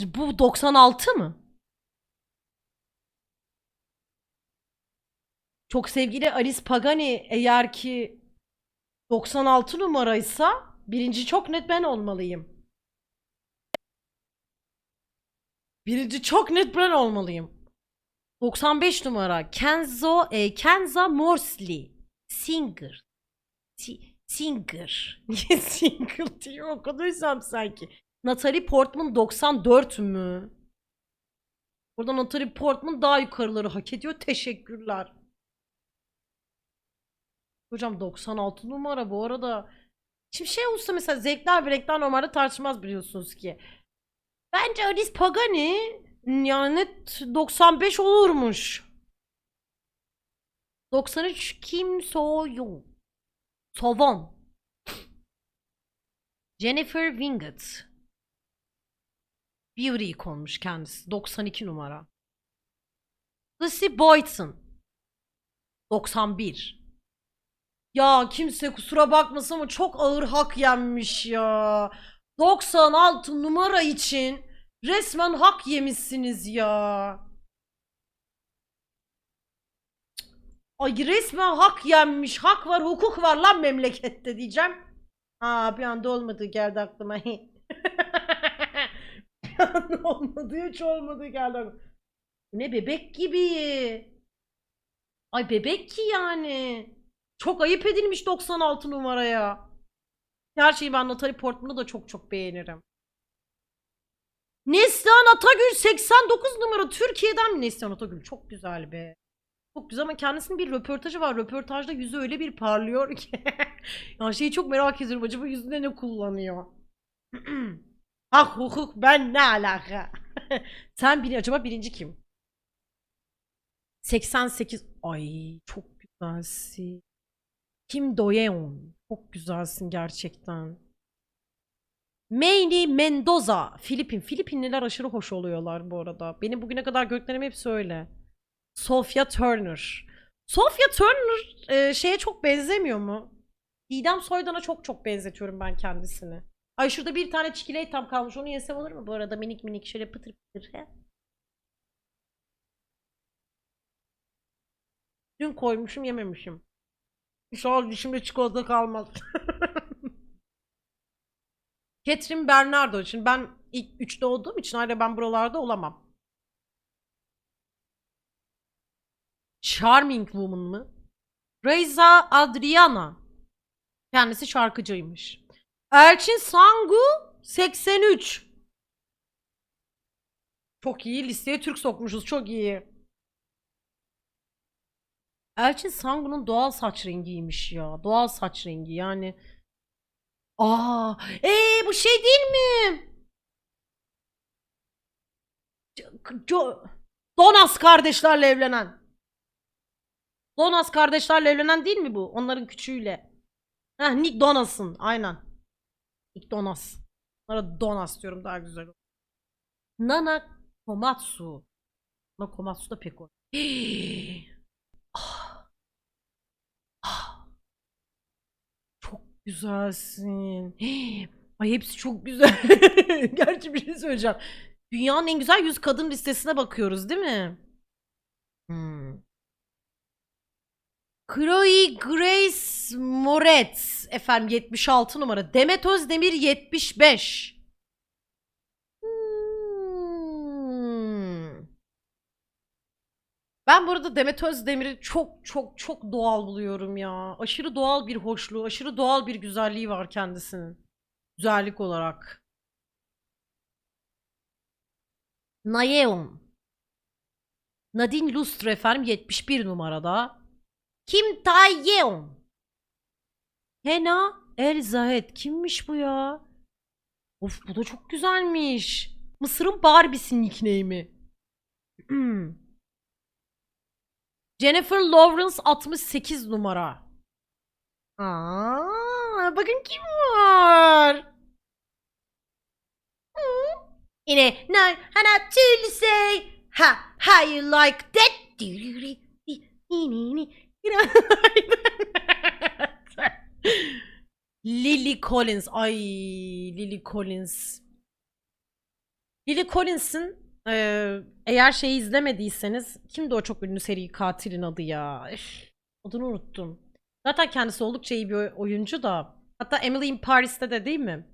Bu 96 mı? Çok sevgili Alice Pagani eğer ki 96 numaraysa birinci çok net ben olmalıyım. Birinci çok net ben olmalıyım. 95 numara Kenzo e, Kenza Morsley Singer Si- Singer Niye single diye okuduysam sanki Natalie Portman 94 mü? Burada Natalie Portman daha yukarıları hak ediyor. Teşekkürler. Hocam 96 numara bu arada. Şimdi şey olsa mesela zevkler ve renkler normalde tartışmaz biliyorsunuz ki. Bence Alice Pagani yani net 95 olurmuş. 93 Kim So Young. Jennifer Winget. Beauty konmuş kendisi. 92 numara. Lucy Boyton. 91. Ya kimse kusura bakmasın ama çok ağır hak yenmiş ya. 96 numara için resmen hak yemişsiniz ya. Ay resmen hak yenmiş. Hak var, hukuk var lan memlekette diyeceğim. Ha bir anda olmadı geldi aklıma. olmadı hiç olmadı geldi. Ne bebek gibi. Ay bebek ki yani. Çok ayıp edilmiş 96 numaraya. Gerçi ben Natalie Portman'ı da çok çok beğenirim. Neslihan Atagül 89 numara Türkiye'den mi Neslihan Atagül? Çok güzel be. Çok güzel ama kendisinin bir röportajı var. Röportajda yüzü öyle bir parlıyor ki. ya şeyi çok merak ediyorum. Acaba yüzünde ne kullanıyor? Hak hukuk ben ne alaka? Sen bir, acaba birinci kim? 88. Ay çok güzelsin. Kim Doyeon. Çok güzelsin gerçekten. Manny Mendoza. Filipin. Filipinliler aşırı hoş oluyorlar bu arada. Benim bugüne kadar gördüklerim hepsi öyle. Sofia Turner. Sofia Turner e, şeye çok benzemiyor mu? Didem Soydan'a çok çok benzetiyorum ben kendisini. Ay şurada bir tane çikolata kalmış. Onu yesem olur mu bu arada? Minik minik şöyle pıtır pıtır. He? Dün koymuşum yememişim. İnşallah dişimde çikolata kalmaz. Catherine Bernardo için ben ilk üçte olduğum için hala ben buralarda olamam. Charming Woman mı? Reza Adriana. Kendisi şarkıcıymış. Elçin Sangu 83. Çok iyi. Listeye Türk sokmuşuz. Çok iyi. Elçin Sangu'nun doğal saç rengiymiş ya. Doğal saç rengi yani. Aa, ee bu şey değil mi? Donas kardeşlerle evlenen. Donas kardeşlerle evlenen değil mi bu? Onların küçüğüyle. Heh, Nick Donas'ın. Aynen. Donas. Onlara Donas diyorum daha güzel. Nana Komatsu. Nana Komatsu da pek o. Ah. Ah. Çok güzelsin. Ay hepsi çok güzel. Gerçi bir şey söyleyeceğim. Dünyanın en güzel 100 kadın listesine bakıyoruz değil mi? Hmm. Chloe Grace Moretz efendim 76 numara. Demet Özdemir 75. Hmm. Ben burada Demet Özdemir'i çok çok çok doğal buluyorum ya. Aşırı doğal bir hoşluğu, aşırı doğal bir güzelliği var kendisinin. Güzellik olarak. Nayeon. Nadine Lustre efendim 71 numarada. Kim Taeyeon. Hena El Zahid. Kimmiş bu ya? Of bu da çok güzelmiş. Mısır'ın Barbie'si nickname'i. Jennifer Lawrence 68 numara. Aa, bakın kim var. Hmm. Yine no, Hana to say ha how you like that. Lily Collins. Ay Lily Collins. Lily Collins'in eğer şeyi izlemediyseniz kimdi o çok ünlü seri katilin adı ya? Üf, adını unuttum. Zaten kendisi oldukça iyi bir oy- oyuncu da. Hatta Emily in Paris'te de değil mi?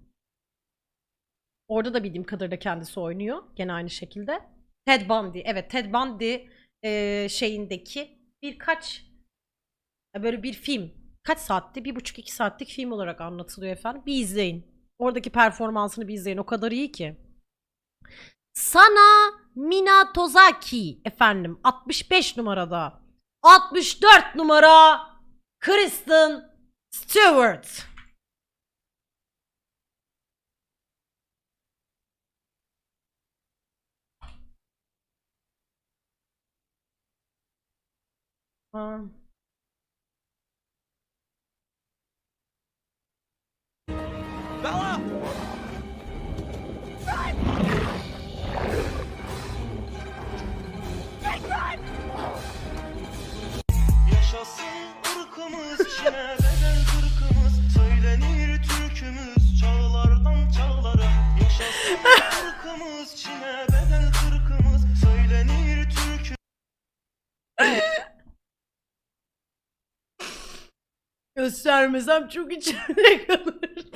Orada da bildiğim kadarıyla kendisi oynuyor. Gene aynı şekilde. Ted Bundy. Evet Ted Bundy eee, şeyindeki birkaç böyle bir film. Kaç saatti? Bir buçuk iki saatlik film olarak anlatılıyor efendim. Bir izleyin. Oradaki performansını bir izleyin. O kadar iyi ki. Sana Mina Tozaki efendim 65 numarada. 64 numara Kristen Stewart. Aa. Bella! Yaşasın ırkımız, Çin'e bedel kırkımız Söylenir türkümüz çağlardan çağlara Yaşasın ırkımız, Çin'e bedel kırkımız Söylenir türkümüz Göstermesem çok içimde kalırdı.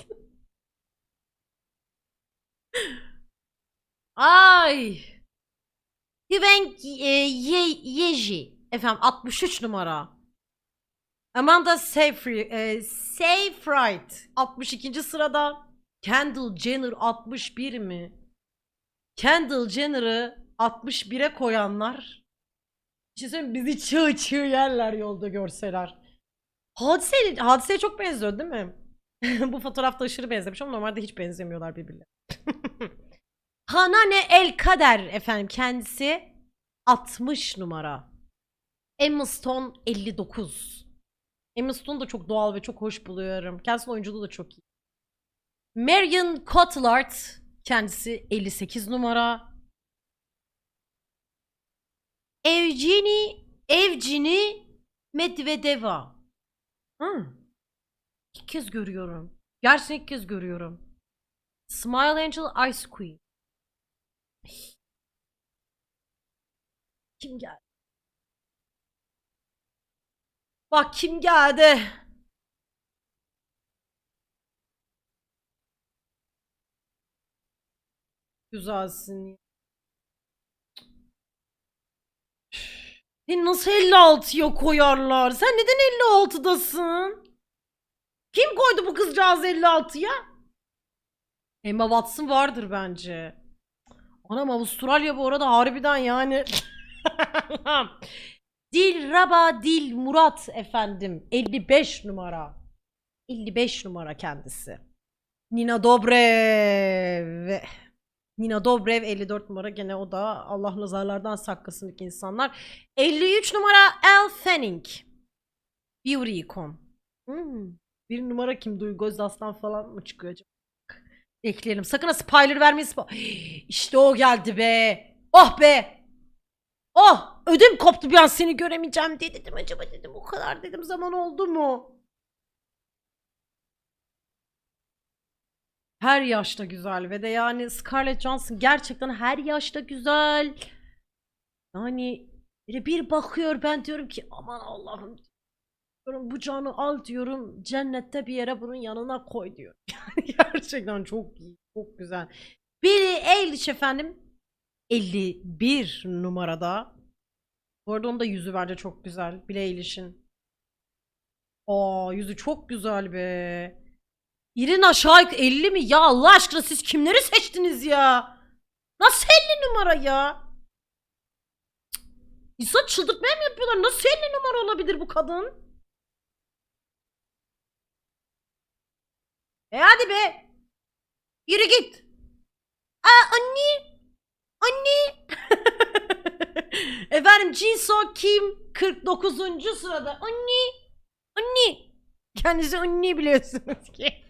Ay. Hüven e, Ye, Yeji. Efendim 63 numara. Amanda Seyfried, e, Seyfried 62. sırada. Kendall Jenner 61 mi? Kendall Jenner'ı 61'e koyanlar. Bir şey bizi çığ çığ yerler yolda görseler. Hadise, hadiseye çok benziyor değil mi? Bu fotoğrafta aşırı benzemiş ama normalde hiç benzemiyorlar birbirlerine. Hanane El Kader efendim kendisi 60 numara. Emma Stone 59. Emma Stone da çok doğal ve çok hoş buluyorum. Kendisinin oyunculuğu da çok iyi. Marion Cotillard kendisi 58 numara. Evgeni Evgeni Medvedeva. Hı. İlk kez görüyorum. Gerçekten ilk kez görüyorum. Smile Angel Ice Queen. Kim geldi? Bak kim geldi? Güzelsin. Seni nasıl 56'ya koyarlar? Sen neden 56'dasın? Kim koydu bu kızcağızı 56'ya? Emma Watson vardır bence. Anam Avustralya bu arada harbiden yani. Dilraba Dil Murat efendim 55 numara. 55 numara kendisi. Nina Dobrev. Nina Dobrev 54 numara gene o da Allah nazarlardan saklasın ki insanlar. 53 numara Elle Fanning. Beauty Icon. Hmm. Bir numara kim? Duygu Özaslan falan mı çıkıyor acaba? Ekleyelim. Sakın ha spoiler vermeyin. Spo- işte o geldi be. Oh be. Oh ödüm koptu bir an seni göremeyeceğim diye dedim. Acaba dedim o kadar dedim zaman oldu mu? Her yaşta güzel ve de yani Scarlett Johansson gerçekten her yaşta güzel. Yani bir bakıyor ben diyorum ki aman Allah'ım diyorum bu canı al diyorum cennette bir yere bunun yanına koy diyor. Yani gerçekten çok iyi, çok güzel. Billie Eilish efendim 51 numarada. Bu arada onun da yüzü bence çok güzel. Billie Eilish'in. Aa yüzü çok güzel be. Irina Shayk 50 mi? Ya Allah aşkına siz kimleri seçtiniz ya? Nasıl 50 numara ya? İnsan çıldırtmaya mı yapıyorlar? Nasıl 50 numara olabilir bu kadın? E hadi be. Yürü git. Aa anne. Anne. Efendim Jisoo Kim 49. sırada. Anne. Anne. Kendisi anne biliyorsunuz ki.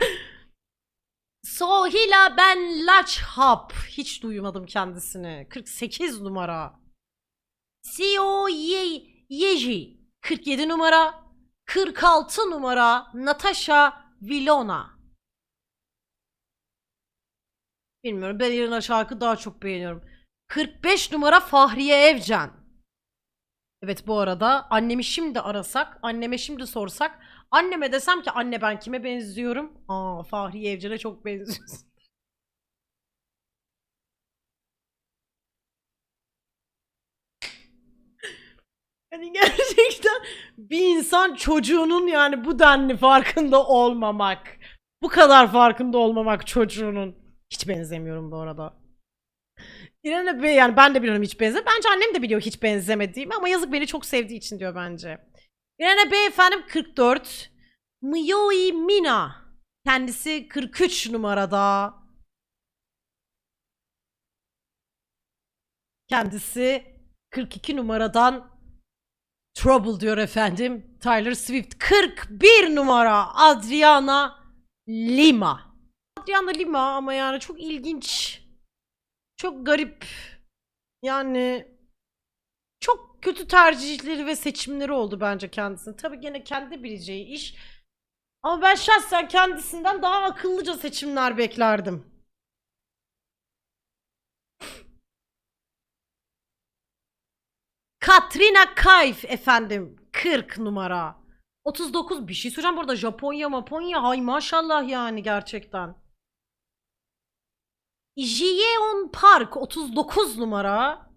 Sohila Ben Lachhap. Hiç duymadım kendisini. 48 numara. Seo Ye Yeji. 47 numara. 46 numara. Natasha Vilona. Bilmiyorum. Ben Irina şarkı daha çok beğeniyorum. 45 numara Fahriye Evcen. Evet bu arada annemi şimdi arasak, anneme şimdi sorsak, anneme desem ki anne ben kime benziyorum? Aa Fahriye Evcen'e çok benziyorsun. Hani gerçekten bir insan çocuğunun yani bu denli farkında olmamak. Bu kadar farkında olmamak çocuğunun. Hiç benzemiyorum bu arada. İrene Bey yani ben de biliyorum hiç benze. Bence annem de biliyor hiç benzemediğimi ama yazık beni çok sevdiği için diyor bence. İrene Bey efendim 44. Miyoi Mina. Kendisi 43 numarada. Kendisi 42 numaradan Trouble diyor efendim. Tyler Swift 41 numara Adriana Lima. Adriana Lima ama yani çok ilginç. Çok garip. Yani çok kötü tercihleri ve seçimleri oldu bence kendisinin. Tabii gene kendi bileceği iş. Ama ben şahsen kendisinden daha akıllıca seçimler beklerdim. Katrina Kaif efendim 40 numara. 39 bir şey söyleyeceğim burada Japonya Maponya hay maşallah yani gerçekten. Jiyeon Park 39 numara.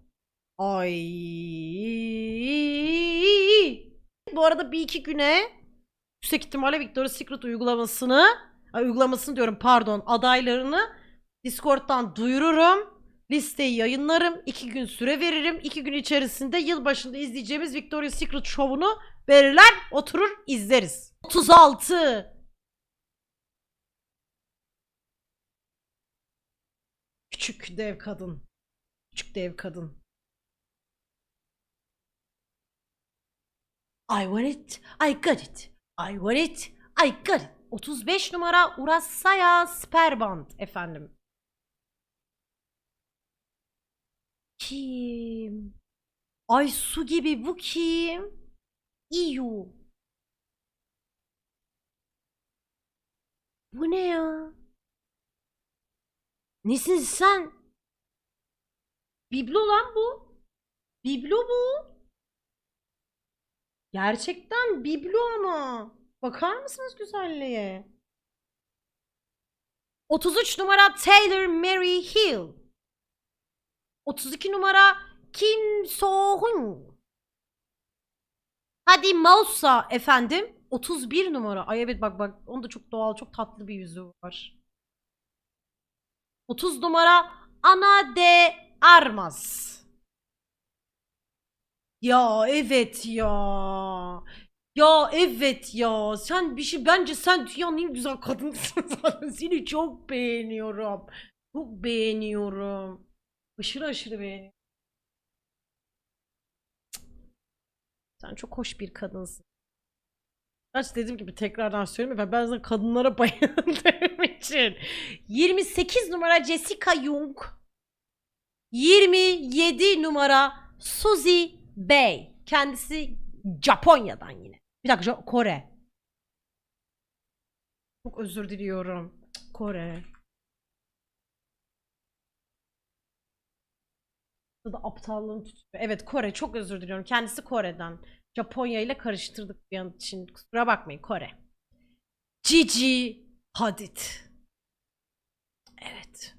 Ay. Bu arada bir iki güne yüksek ihtimalle Victoria's Secret uygulamasını uygulamasını diyorum pardon adaylarını Discord'dan duyururum. Listeyi yayınlarım. iki gün süre veririm. iki gün içerisinde yılbaşında izleyeceğimiz Victoria's Secret şovunu verirler. Oturur izleriz. 36. Küçük dev kadın. Küçük dev kadın. I want it. I got it. I want it. I got it. 35 numara Urasaya Sperband efendim. Kim? Ay su gibi bu kim? İyu. Bu ne ya? Nesin sen? Biblo lan bu. Biblo bu. Gerçekten biblo ama. Bakar mısınız güzelliğe? 33 numara Taylor Mary Hill. 32 numara Kim So-hun. Hadi Mausa efendim. 31 numara. Ay evet bak bak. Onda çok doğal, çok tatlı bir yüzü var. 30 numara Ana de Armas. Ya evet ya. Ya evet ya. Sen bir şey bence sen dünyanın en güzel kadınsın. Seni çok beğeniyorum. Çok beğeniyorum. Aşırı aşırı beğeniyorum. Sen çok hoş bir kadınsın. Gerçi dediğim gibi tekrardan söyleyeyim ben bazen kadınlara bayıldığım için. 28 numara Jessica Jung. 27 numara Suzy Bey. Kendisi Japonya'dan yine. Bir dakika Kore. Çok özür diliyorum. Kore. Burada da aptallığım tutuyor. Evet Kore çok özür diliyorum. Kendisi Kore'den. Japonya ile karıştırdık bir an için. Kusura bakmayın Kore. Gigi Hadid. Evet.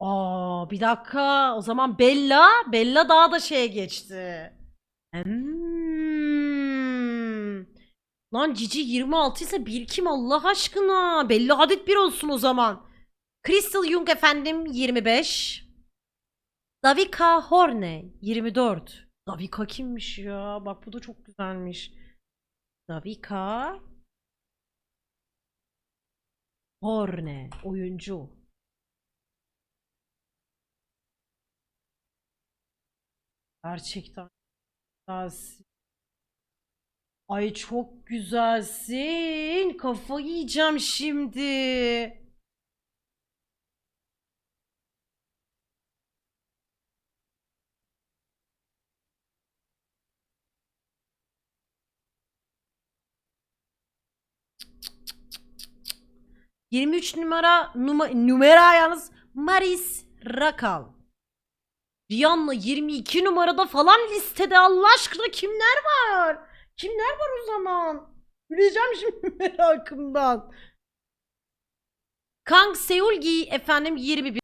Aa bir dakika. O zaman Bella, Bella daha da şeye geçti. Hmm. Lan Cici 26 ise bir kim Allah aşkına? Bella Hadid bir olsun o zaman. Crystal Jung efendim 25. Davika Horne 24. Davika kimmiş ya? Bak bu da çok güzelmiş. Davika Horne oyuncu. Gerçekten güzelsin. Ay çok güzelsin. Kafa yiyeceğim şimdi. 23 numara numa, numara yalnız Maris Rakal. Rihanna 22 numarada falan listede Allah aşkına kimler var? Kimler var o zaman? Bileceğim şimdi merakımdan. Kang Seulgi efendim 21.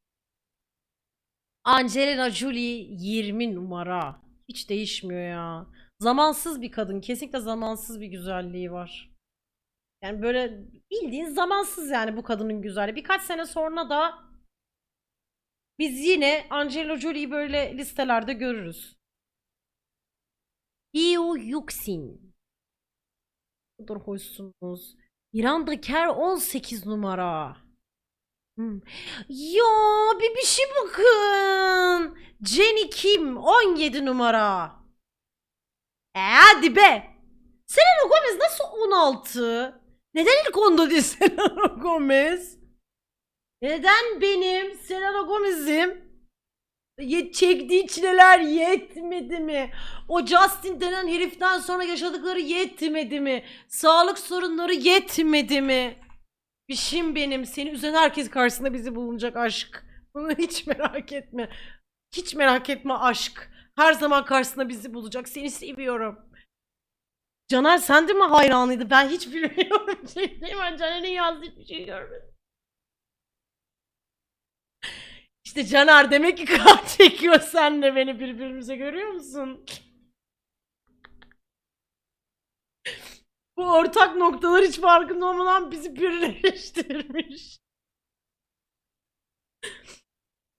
Angelina Jolie 20 numara. Hiç değişmiyor ya. Zamansız bir kadın. Kesinlikle zamansız bir güzelliği var. Yani böyle bildiğin zamansız yani bu kadının güzelliği. Birkaç sene sonra da biz yine Angelina Jolie'yi böyle listelerde görürüz. Io Yuxin. Kadar hoşsunuz. Miranda Kerr 18 numara. Hmm. Ya bir bir şey bakın. Jenny Kim 17 numara. E hadi be. Selena Gomez nasıl 16? Neden ilk onda değil Selena Gomez? Neden benim Selena Gomez'im ye- çektiği çileler yetmedi mi? O Justin denen heriften sonra yaşadıkları yetmedi mi? Sağlık sorunları yetmedi mi? Bişim benim. Seni üzen herkes karşısında bizi bulunacak aşk. Bunu hiç merak etme. Hiç merak etme aşk. Her zaman karşısında bizi bulacak. Seni seviyorum. Caner sen de mi hayranıydı? Ben hiç bilmiyorum. Şey, mi? Caner'in yazdığı hiçbir şey görmedim. İşte Caner demek ki kart çekiyor senle beni birbirimize görüyor musun? Bu ortak noktalar hiç farkında olmadan bizi birleştirmiş.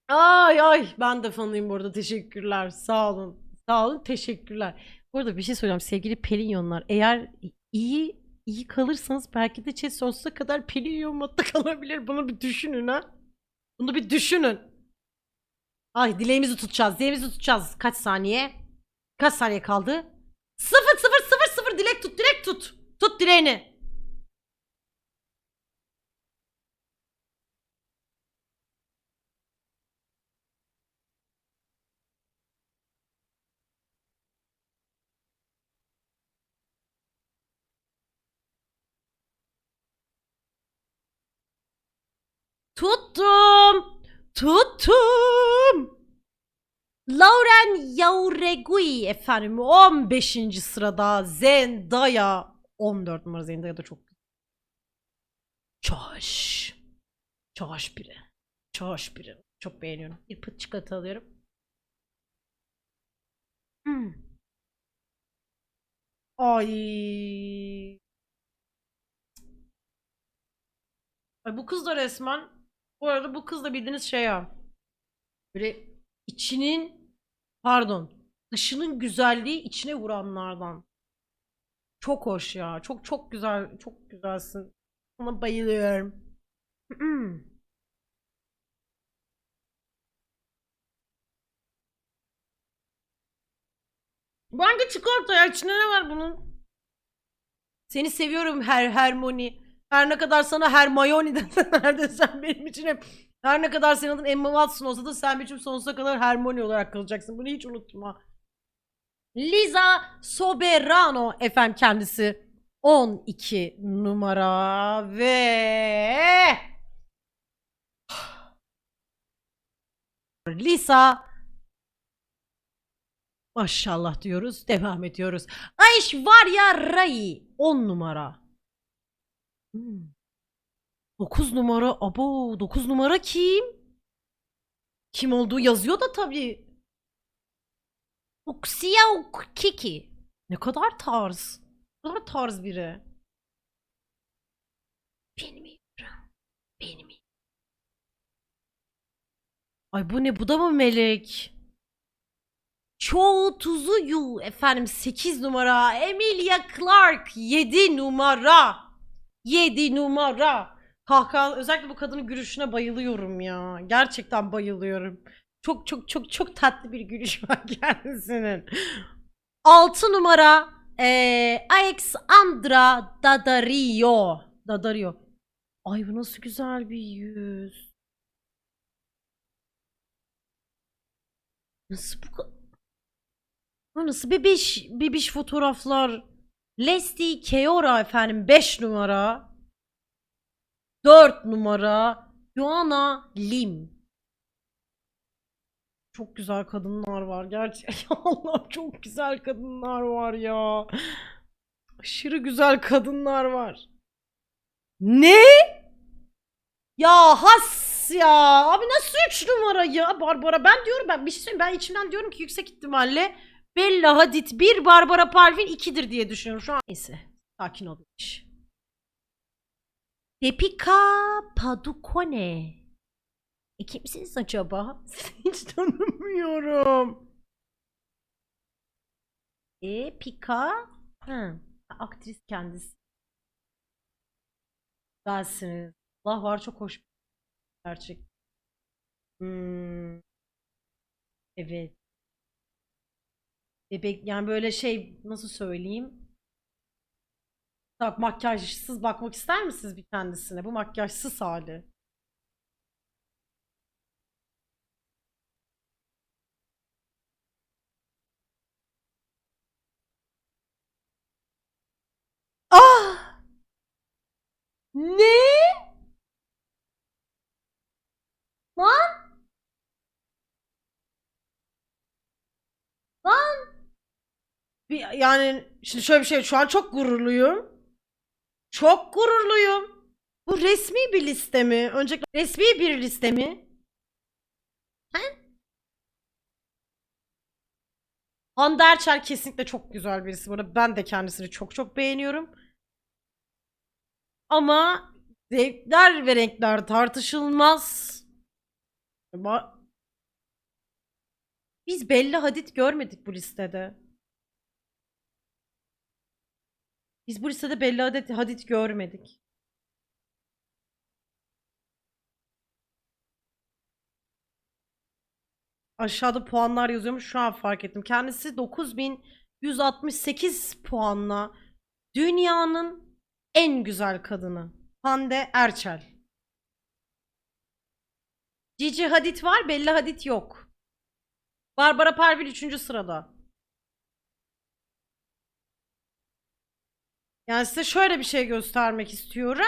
Ay ay ben de fanıyım bu arada teşekkürler sağ olun sağ olun teşekkürler. Bu arada bir şey söyleyeceğim sevgili Pelinyonlar eğer iyi iyi kalırsanız belki de chat sonsuza kadar Pelinyon modda kalabilir bunu bir düşünün ha. Bunu bir düşünün. Ay dileğimizi tutacağız dileğimizi tutacağız kaç saniye? Kaç saniye kaldı? Sıfır sıfır sıfır sıfır dilek tut dilek tut. Tut dileğini. Tuttum. Tuttum. Lauren Jauregui efendim 15. sırada Zendaya 14 numara Zendaya da çok Çoş. Çoş biri. Çoş biri. Çok beğeniyorum. Bir pıt çikolata alıyorum. Hmm. Ay. Ay bu kız da resmen bu arada bu kız da bildiğiniz şey ya. Böyle içinin pardon dışının güzelliği içine vuranlardan. Çok hoş ya. Çok çok güzel. Çok güzelsin. Sana bayılıyorum. Hangi çikolata ya? İçinde ne var bunun? Seni seviyorum her Hermione. Her ne kadar sana Hermione deseler de sen benim için hep her ne kadar senin adın Emma Watson olsa da sen için sonsuza kadar Hermione olarak kalacaksın. Bunu hiç unutma. Liza Soberano efendim kendisi 12 numara ve Lisa Maşallah diyoruz. Devam ediyoruz. Aishwarya Rai 10 numara. Hmm. 9 numara. Abo 9 numara kim? Kim olduğu yazıyor da tabii. Uxia Kiki. Ne kadar tarz. Ne kadar tarz biri. Benim yavrum. Benim Ay bu ne? Bu da mı melek? Çoğu tuzu yu efendim 8 numara Emilia Clark 7 numara 7 numara. Kahkaha özellikle bu kadının gülüşüne bayılıyorum ya. Gerçekten bayılıyorum. Çok çok çok çok tatlı bir gülüş var kendisinin. 6 numara eee Alexandra Daddario. Daddario. Ay bu nasıl güzel bir yüz. Nasıl bu Nasıl bebiş, bebiş fotoğraflar. Leslie Keora efendim 5 numara. 4 numara Joanna Lim. Çok güzel kadınlar var gerçekten. Allah çok güzel kadınlar var ya. Aşırı güzel kadınlar var. Ne? Ya has ya. Abi nasıl 3 numara ya Barbara? Ben diyorum ben bir şey söyleyeyim. Ben içimden diyorum ki yüksek ihtimalle Bella Hadid 1, Barbara Palvin 2'dir diye düşünüyorum şu an. Neyse. Sakin ol. Depika Padukone. E kimsiniz acaba? Hiç tanımıyorum. E Pika. Hı. Aktris kendisi. Güzelsiniz. Allah var çok hoş. Gerçek. Hmm. Evet. Bebek yani böyle şey nasıl söyleyeyim? Bak makyajsız bakmak ister misiniz bir kendisine? Bu makyajsız hali. Ah! Ne? Lan? Lan? Bir, yani şimdi şöyle bir şey şu an çok gururluyum. Çok gururluyum. Bu resmi bir liste mi? Öncelikle resmi bir liste mi? He? Hande Erçel kesinlikle çok güzel birisi. Bu arada ben de kendisini çok çok beğeniyorum. Ama zevkler ve renkler tartışılmaz. Ama biz Bella Hadid görmedik bu listede. Biz bu listede Bella Hadid, Hadid görmedik. Aşağıda puanlar yazıyormuş. Şu an fark ettim. Kendisi 9168 puanla dünyanın en güzel kadını. Hande Erçel. Cici Hadid var, Bella Hadid yok. Barbara Pervin 3. sırada. Yani size şöyle bir şey göstermek istiyorum.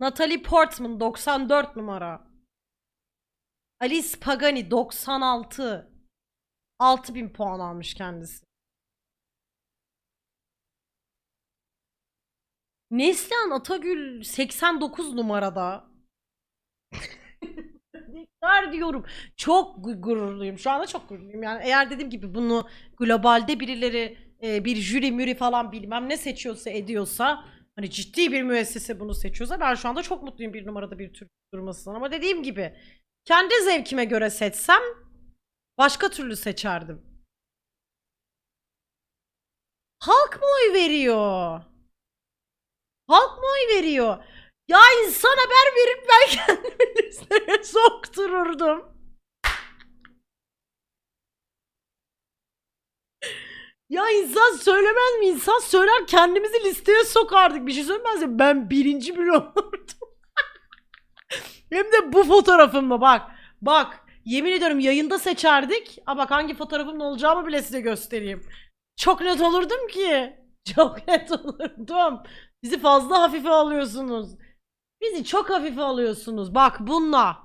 Natalie Portman 94 numara. Alice Pagani 96. 6000 puan almış kendisi. Neslihan Atagül 89 numarada. Tekrar diyorum. Çok gu- gururluyum. Şu anda çok gururluyum. Yani eğer dediğim gibi bunu globalde birileri e, bir jüri müri falan bilmem ne seçiyorsa ediyorsa hani ciddi bir müessese bunu seçiyorsa ben şu anda çok mutluyum bir numarada bir Türk durmasından. Ama dediğim gibi kendi zevkime göre seçsem başka türlü seçerdim. Halk mı oy veriyor? Halk mı oy veriyor? Ya insan haber verip ben kendimi listeye soktururdum. Ya insan söylemez mi? İnsan söyler kendimizi listeye sokardık. Bir şey söylemez mi? Ben birinci bile olurdum. Hem de bu fotoğrafımla bak. Bak. Yemin ediyorum yayında seçerdik. Aa bak hangi fotoğrafımla olacağımı bile size göstereyim. Çok net olurdum ki. Çok net olurdum. Bizi fazla hafife alıyorsunuz. Bizi çok hafife alıyorsunuz. Bak bununla.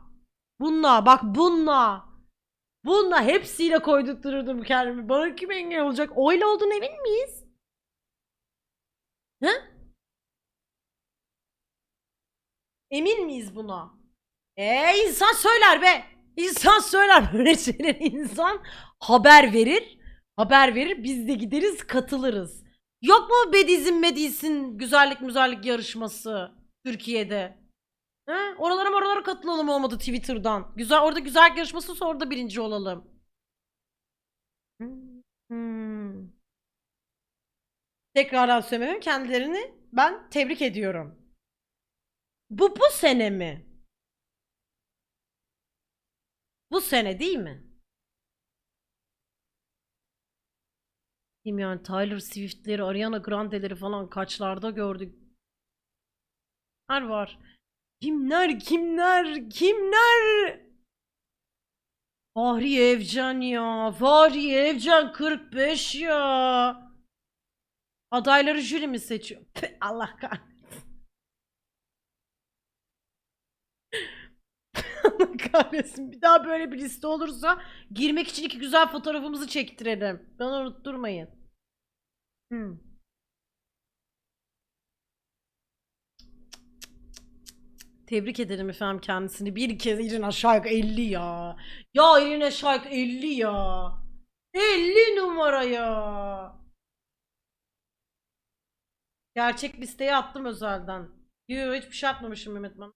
Bununla. Bak bununla. Bununla hepsiyle koydurturdum kendimi. Bana kim engel olacak? Oyla olduğunu emin miyiz? He? Emin miyiz buna? Ee insan söyler be. İnsan söyler böyle şeyler. İnsan haber verir. Haber verir. Biz de gideriz katılırız. Yok mu Bediz'in Mediz'in güzellik müzellik yarışması Türkiye'de? He? Oralara oralara katılalım olmadı Twitter'dan. Güzel orada güzel yarışması sonra orada birinci olalım. Hmm. Tekrardan söylemem kendilerini ben tebrik ediyorum. Bu bu sene mi? Bu sene değil mi? Kim yani Tyler Swift'leri, Ariana Grande'leri falan kaçlarda gördük. Kimler var? Kimler, kimler, kimler? Fahriye Evcen ya. Fahriye Evcen 45 ya. Adayları jüri mi seçiyor? Püh, Allah kahretsin. Kahretsin. Bir daha böyle bir liste olursa girmek için iki güzel fotoğrafımızı çektirelim. Bana unutturmayın. Hmm. Tebrik ederim efendim kendisini. Bir kez İrina Şark 50 ya. Ya İrina Şark 50 ya. 50 numara ya. Gerçek listeye attım özelden. Yok hiçbir şey atmamışım Mehmet bana.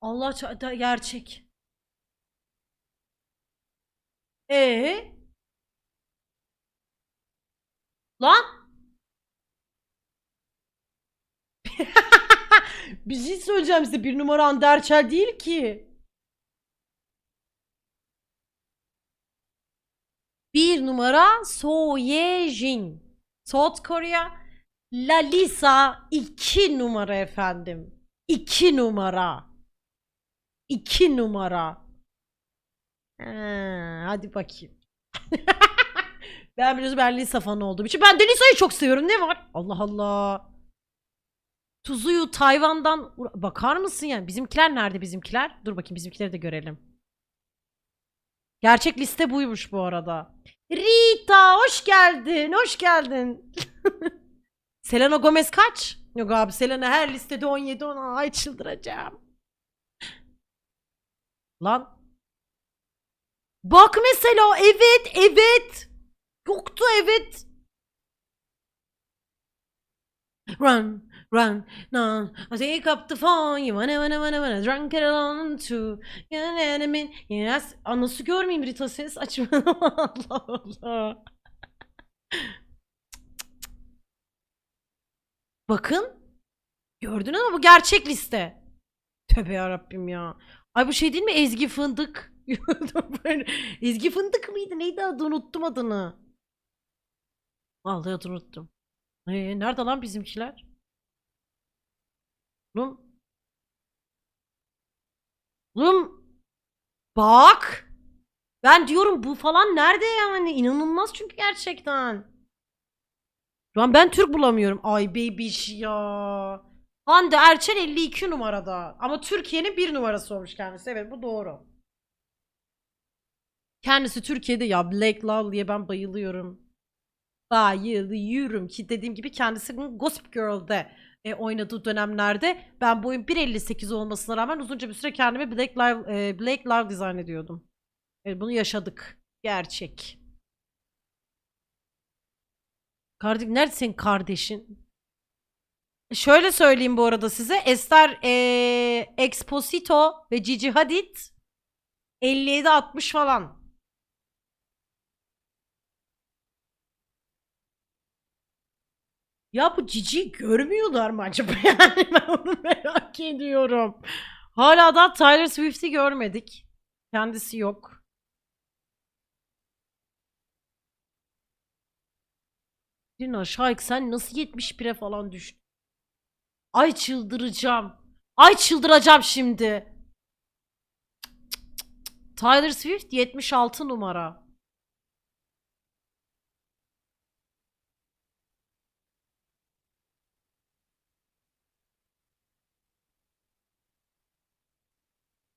Allah gerçek. Ee? Lan? bir şey söyleyeceğim size. Bir numara Anderçel değil ki. Bir numara So Ye Jin. South Korea. Lalisa iki numara efendim. İki numara. İki numara. Ha, hadi bakayım. ben biliyorsun ben Lisa fanı olduğum için. Ben de Lisa'yı çok seviyorum. Ne var? Allah Allah. Tuzuyu Tayvan'dan bakar mısın yani? Bizimkiler nerede bizimkiler? Dur bakayım bizimkileri de görelim. Gerçek liste buymuş bu arada. Rita hoş geldin. Hoş geldin. Selena Gomez kaç? Yok abi Selena her listede 17 10 ay çıldıracağım. Lan. Bak mesela evet evet. Yoktu evet. Run, run, no. I take up the phone, you wanna, wanna, wanna, wanna, drunk it alone too. You know what I mean? Yes. Aa, nasıl görmeyeyim Rita ses açma. Allah Allah. Bakın. Gördün ama bu gerçek liste. Tövbe yarabbim ya. Ay bu şey değil mi? Ezgi Fındık. Ezgi Fındık mıydı? Neydi adı? Unuttum adını. Vallahi unuttum. Ee, nerede lan bizimkiler? Oğlum. Oğlum. Bak. Ben diyorum bu falan nerede yani? İnanılmaz çünkü gerçekten. Şu an ben Türk bulamıyorum. Ay babiş ya. Hande Erçel 52 numarada. Ama Türkiye'nin bir numarası olmuş kendisi. Evet bu doğru. Kendisi Türkiye'de ya Black Love diye ben bayılıyorum. Bayılıyorum ki dediğim gibi kendisinin Gossip Girl'de e, oynadığı dönemlerde ben boyum 1.58 olmasına rağmen uzunca bir süre kendimi Black Love, e, Black Love dizayn ediyordum. Evet, bunu yaşadık. Gerçek. Kardeş, nerede senin kardeşin? Şöyle söyleyeyim bu arada size. Esther eee Exposito ve Gigi Hadid 57-60 falan. Ya bu Gigi görmüyorlar mı acaba yani ben onu merak ediyorum. Hala da Tyler Swift'i görmedik. Kendisi yok. Lina Şahik sen nasıl 71'e falan düştün? Ay çıldıracağım. Ay çıldıracağım şimdi. Tyler Swift 76 numara.